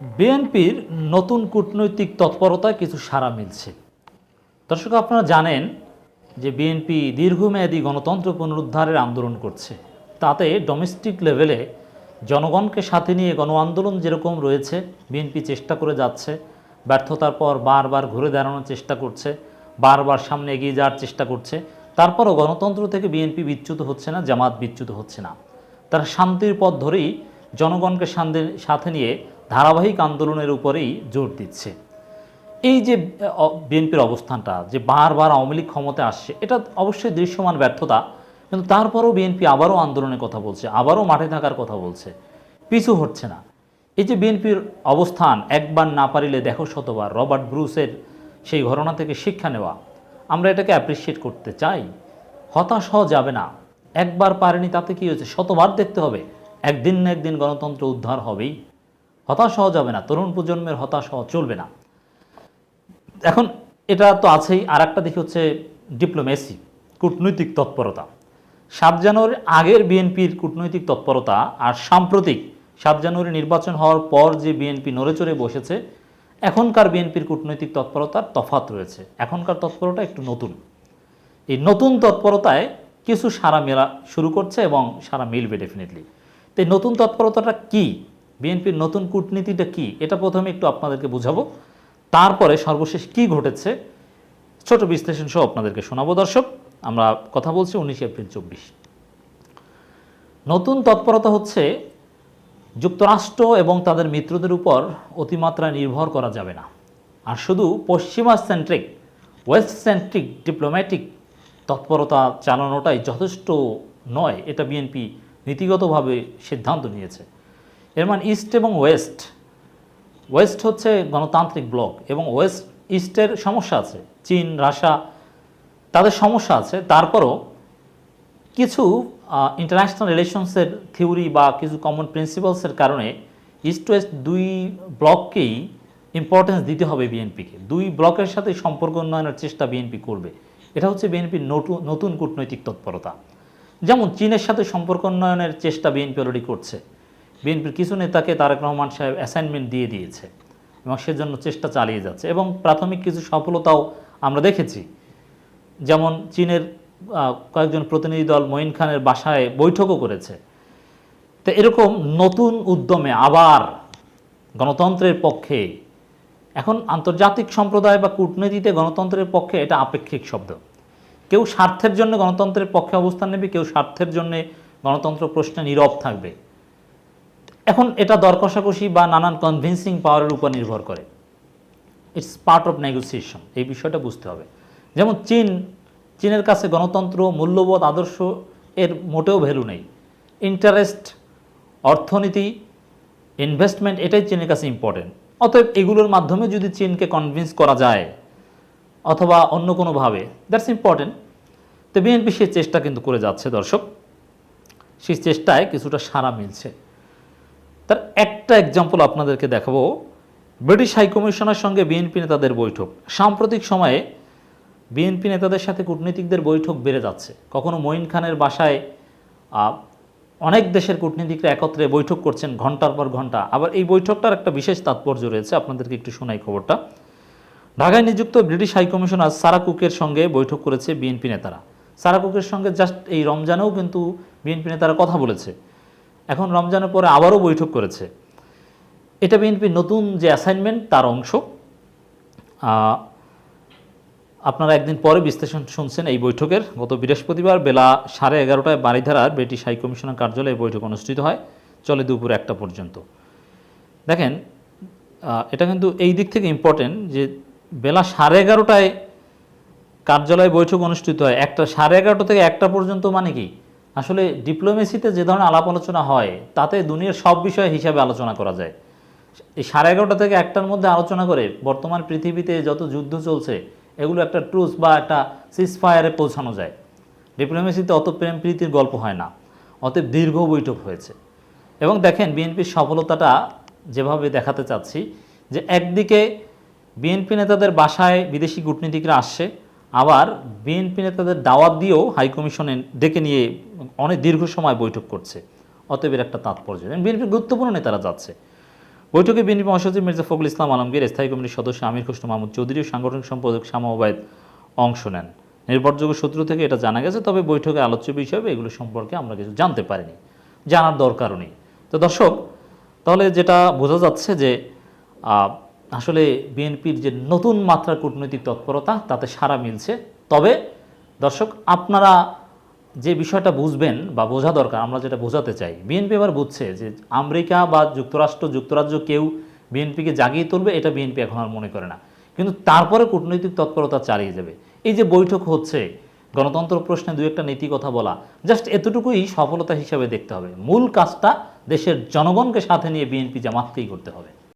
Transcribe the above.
বিএনপির নতুন কূটনৈতিক তৎপরতায় কিছু সাড়া মিলছে। দর্শক, আপনারা জানেন যে বিএনপি দীর্ঘমেয়াদী গণতন্ত্র পুনরুদ্ধারের আন্দোলন করছে। তাতে ডোমেস্টিক লেভেলে জনগণকে সাথে নিয়ে গণ আন্দোলন যেরকম রয়েছে, বিএনপি চেষ্টা করে যাচ্ছে, ব্যর্থতার পর বারবার ঘুরে দাঁড়ানোর চেষ্টা করছে, বারবার সামনে এগিয়ে যাওয়ার চেষ্টা করছে। তারপরও গণতন্ত্র থেকে বিএনপি বিচ্যুত হচ্ছে না, জামাত বিচ্যুত হচ্ছে না। তারা শান্তির পথ ধরেই জনগণকে সাথে নিয়ে ধারাবাহিক আন্দোলনের উপরেই জোর দিচ্ছে। এই যে বিএনপির অবস্থানটা, যে বারবার আওয়ামী লীগ ক্ষমতায় আসছে, এটা অবশ্যই দৃশ্যমান ব্যর্থতা, কিন্তু তারপরেও বিএনপি আবারও আন্দোলনের কথা বলছে, আবারও মাঠে থাকার কথা বলছে, পিছু হচ্ছে না। এই যে বিএনপির অবস্থান, একবার না পারিলে দেখো শতবার, রবার্ট ব্রুসের সেই ঘটনা থেকে শিক্ষা নেওয়া, আমরা এটাকে অ্যাপ্রিসিয়েট করতে চাই। হতাশ হওয়া যাবে না। একবার পারেনি তাতে কি হয়েছে? শতবার দেখতে হবে। একদিন না একদিন গণতন্ত্র উদ্ধার হবেই। হতাশ হওয়া যাবে না, তরুণ প্রজন্মের হতাশ হওয়া চলবে না। এখন এটা তো আছেই আর একটা দিক হচ্ছে ডিপ্লোমেসি, কূটনৈতিক তৎপরতা। সাত জানুয়ারির আগের বিএনপির কূটনৈতিক তৎপরতা আর সাম্প্রতিক সাত জানুয়ারি নির্বাচন হওয়ার পর যে বিএনপি নড়েচড়ে বসেছে, এখনকার বিএনপির কূটনৈতিক তৎপরতার তফাত রয়েছে। এখনকার তৎপরতা একটু নতুন। এই নতুন তৎপরতায় কিছু সারা মেলা শুরু করছে এবং সারা মিলবে ডেফিনেটলি তো এই নতুন তৎপরতাটা কি? বিএনপির নতুন কূটনীতিটা কি? এটা প্রথমে একটু আপনাদেরকে বুঝাবো। তারপরে সর্বশেষ কি ঘটেছে, ছোট বিশ্লেষণ সহ আপনাদেরকে শোনাবো দর্শক। আমরা কথা বলছি উনিশে এপ্রিল চব্বিশ। নতুন তৎপরতা হচ্ছে, যুক্তরাষ্ট্র এবং তাদের মিত্রদের উপর অতিমাত্রায় নির্ভর করা যাবে না। আর শুধু পশ্চিমা সেন্ট্রিক ওয়েস্ট সেন্ট্রিক ডিপ্লোম্যাটিক তৎপরতা চালানোটাই যথেষ্ট নয়, এটা বিএনপি নীতিগতভাবে সিদ্ধান্ত নিয়েছে। এর মানে ইস্ট এবং ওয়েস্ট। ওয়েস্ট হচ্ছে গণতান্ত্রিক ব্লক এবং ওয়েস্ট, ইস্টের সমস্যা আছে, চীন, রাশিয়া, তাদের সমস্যা আছে। তারপরও কিছু ইন্টারন্যাশনাল রিলেশনসের থিওরি বা কিছু কমন প্রিন্সিপালসের কারণে ইস্ট ওয়েস্ট দুই ব্লককেই ইম্পর্টেন্স দিতে হবে বিএনপিকে। দুই ব্লকের সাথে সম্পর্ক উন্নয়নের চেষ্টা বিএনপি করবে। এটা হচ্ছে বিএনপির নতুন কূটনৈতিক তৎপরতা। যেমন চীনের সাথে সম্পর্ক উন্নয়নের চেষ্টা বিএনপি অলরেডি করছে। বিএনপির কিছু নেতাকে তারেক রহমান সাহেব অ্যাসাইনমেন্ট দিয়ে দিয়েছে এবং সেজন্য চেষ্টা চালিয়ে যাচ্ছে এবং প্রাথমিক কিছু সফলতাও আমরা দেখেছি। যেমন চীনের কয়েকজন প্রতিনিধি দল মঈন খানের বাসায় বৈঠকও করেছে। তো এরকম নতুন উদ্যমে আবার গণতন্ত্রের পক্ষে, এখন আন্তর্জাতিক সম্প্রদায় বা কূটনীতিতে গণতন্ত্রের পক্ষে এটা আপেক্ষিক শব্দ। কেউ স্বার্থের জন্য গণতন্ত্রের পক্ষে অবস্থান নেবে, কেউ স্বার্থের জন্য গণতন্ত্র প্রশ্নে নীরব থাকবে। এখন এটা দর কষাকষি বা নানান কনভিন্সিং পাওয়ারের উপর নির্ভর করে। ইটস পার্ট অফ নেগোসিয়েশন এই বিষয়টা বুঝতে হবে। যেমন চীন, চীনের কাছে গণতন্ত্র, মূল্যবোধ, আদর্শ এর মোটেও ভ্যালু নেই। ইন্টারেস্ট অর্থনীতি ইনভেস্টমেন্ট এটাই চীনের কাছে ইম্পর্টেন্ট অতএব এগুলোর মাধ্যমে যদি চীনকে কনভিন্স করা যায়, অথবা অন্য কোনোভাবে দ্যাটস ইম্পর্টেন্ট তো বিএনপি সেই চেষ্টা কিন্তু করে যাচ্ছে, দর্শক। সেই চেষ্টায় কিছুটা সাড়া মিলছে। তার একটা এক্সাম্পল আপনাদেরকে দেখাবো। ব্রিটিশ হাইকমিশনের সঙ্গে বিএনপি নেতাদের বৈঠক। সাম্প্রতিক সময়ে বিএনপি নেতাদের সাথে কূটনীতিকদের বৈঠক বেড়ে যাচ্ছে। কখনো মঈন খানের বাসায় অনেক দেশের কূটনীতিকরা একত্রে বৈঠক করছেন ঘণ্টার পর ঘণ্টা। আবার এই বৈঠকটার একটা বিশেষ তাৎপর্য রয়েছে, আপনাদেরকে একটু শোনাই খবরটা। ঢাকায় নিযুক্ত ব্রিটিশ হাইকমিশনার সারা কুকের সঙ্গে বৈঠক করেছে বিএনপি নেতারা। সারা কুকের সঙ্গে জাস্ট এই রমজানেও কিন্তু বিএনপি নেতারা কথা বলেছে। এখন রমজানের পরে আবারও বৈঠক করেছে। এটা বিএনপির নতুন যে অ্যাসাইনমেন্ট তার অংশ। আপনারা একদিন পরে বিশ্লেষণ শুনছেন এই বৈঠকের। গত বৃহস্পতিবার বেলা সাড়ে এগারোটায় বাড়িধারার ব্রিটিশ হাইকমিশনার কার্যালয়ে এই বৈঠক অনুষ্ঠিত হয়। চলে দুপুর একটা পর্যন্ত। দেখেন এটা কিন্তু এই দিক থেকে ইম্পর্টেন্ট যে বেলা সাড়ে এগারোটায় কার্যালয়ে বৈঠক অনুষ্ঠিত হয়। একটা, সাড়ে এগারোটা থেকে একটা পর্যন্ত মানে কি? আসলে ডিপ্লোমেসিতে যে ধরনের আলাপ আলোচনা হয়, তাতে দুনিয়ার সব বিষয় হিসাবে আলোচনা করা যায়। এই সাড়ে এগারোটা থেকে একটার মধ্যে আলোচনা করে বর্তমান পৃথিবীতে যত যুদ্ধ চলছে, এগুলো একটা ট্রুস বা একটা সিজ ফায়ারে পৌঁছানো যায়। ডিপ্লোমেসিতে অত প্রেম প্রীতির গল্প হয় না, অতএব দীর্ঘ বৈঠক হয়েছে। এবং দেখেন, বিএনপির সফলতাটা যেভাবে দেখাতে চাচ্ছি, যে একদিকে বিএনপি নেতাদের বাসায় বিদেশি কূটনীতিকরা আসছে আবার বিএনপি নেতাদের দাওয়াত দিয়েও হাইকমিশনে ডেকে নিয়ে অনেক দীর্ঘ সময় বৈঠক করছে। অতএব এর একটা তাৎপর্য। বিএনপির গুরুত্বপূর্ণ নেতারা যাচ্ছে। বৈঠকে বিএনপি মহাসচিব মির্জা ফখরুল ইসলাম আলমগীর, স্থায়ী কমিটির সদস্য আমির খসরু মাহমুদ চৌধুরী ও সাংগঠনিক সম্পাদক শামা ওবায়দ অংশ নেন। নির্ভরযোগ্য সূত্র থেকে এটা জানা গেছে, তবে বৈঠকে আলোচ্য বিষয় এগুলো সম্পর্কে আমরা কিছু জানতে পারিনি, জানার দরকারও নেই। তো দর্শক, তাহলে যেটা বোঝা যাচ্ছে যে আসলে বিএনপির যে নতুন মাত্রার কূটনৈতিক তৎপরতা, তাতে সারা মিলছে। তবে দর্শক, আপনারা যে বিষয়টা বুঝবেন বা বোঝা দরকার, আমরা যেটা বোঝাতে চাই, বিএনপি এবার বুঝছে যে আমেরিকা বা যুক্তরাষ্ট্র, যুক্তরাজ্য কেউ বিএনপিকে জাগিয়ে তুলবে, এটা বিএনপি এখন আর মনে করে না। কিন্তু তারপরে কূটনৈতিক তৎপরতা চালিয়ে যাবে। এই যে বৈঠক হচ্ছে, গণতন্ত্র প্রশ্নে দু একটা নীতি কথা বলা, জাস্ট এতটুকুই সফলতা হিসাবে দেখতে হবে। মূল কাজটা দেশের জনগণকে সাথে নিয়ে বিএনপি জামাতকেই করতে হবে।